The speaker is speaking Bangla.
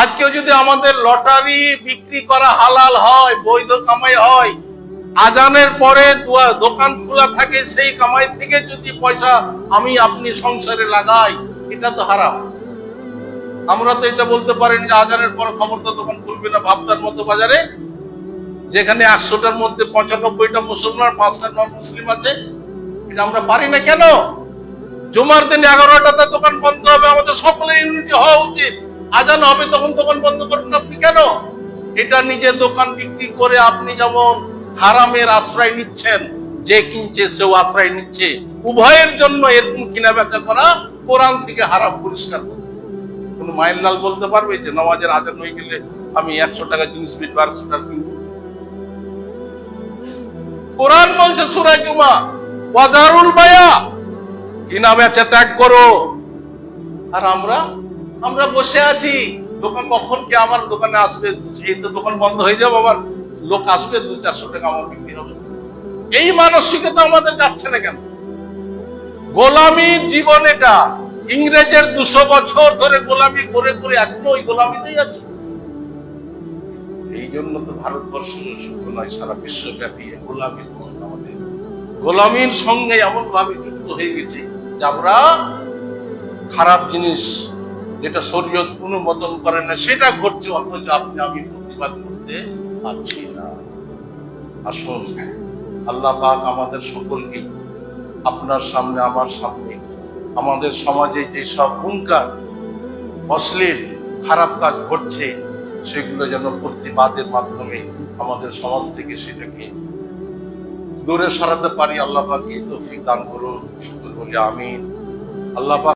আজকেও যদি আমাদের লটারি বিক্রি করা হালাল হয়, বৈধ কামাই হয়, আজানের পরে দোকান খোলা থাকে, সেই কামাই থেকে যদি পয়সা আমি আপনি সংসারে লাগাই, এটা তো হারাম। আমরা তো এটা বলতে পারিনি যে আজানের খবর তো দোকান খুলবে না ভাবতার মতো বাজারে, যেখানে একশোটার মধ্যে পঁচানব্বইটা মুসলমান, পাঁচটা নন মুসলিম আছে, এটা আমরা পারি না কেন? জুমার দিন এগারোটাতে দোকান বন্ধ হবে, আমাদের সকলের ইউনিটি হওয়া উচিত। আজান হবে তখন দোকান বন্ধ করবেন আপনি কেন? এটা নিজের দোকান বিক্রি করে আপনি যেমন হারামের আশ্রয় নিচ্ছেন, যে কিনছে সেও আশ্রয় নিচ্ছে, উভয়ের জন্য এরকম কিনা বেচা করা কোরআন থেকে হারাম পরিষ্কার করে কোন মায়ের লাল বলতে পারবে যে নামাজের আজান হয়ে গেলে আমি একশো টাকা জিনিস বেচবো একশো টাকা কিনবো? কোরআন বলছে সুরাই জুমা বাজারুল বায়া কিনা বেচা ত্যাগ করো। আর আমরা আমরা বসে আছি। দোকান কখন কি আমার দোকানে আসবে? এই তো দোকান বন্ধ হয়ে যাবে, আবার লোক আসবে, দু চারশো টাকা আমার বিক্রি হবে। এই মানসিকতা আমাদের যাচ্ছে না কেন? গোলামীর জীবন এটা। ইংরেজের দুশো বছর ধরে গোলামি করে করে এখনও ওই গোলামিতেই আছে। এই জন্য তো ভারতবর্ষ শুধু নয়, সারা বিশ্বব্যাপী এই গোলামির আমাদের। গোলামির সঙ্গে এমন ভাবে যুক্ত হয়ে গেছে যে আমরা খারাপ জিনিস যেটা শরীয়ত অনুমোদন করে না, সেটা ঘটছে, অথচ আপনি আমি প্রতিবাদ করতে পারছি না। আসুন, আল্লাহ পাক আমাদের সকলকে আপনার সামনে, আমার সামনে, আমাদের সমাজে যে সব হুঙ্কার অশ্লীল, খারাপ কাজ ঘটছে, সেগুলো যেন প্রতিবাদের মাধ্যমে আমাদের সমাজ থেকে সেটাকে দূরে সরাতে পারি। আল্লাহ পাক এই তৌফিক দান করুন, শুক্র বলি আমিন। আল্লাহ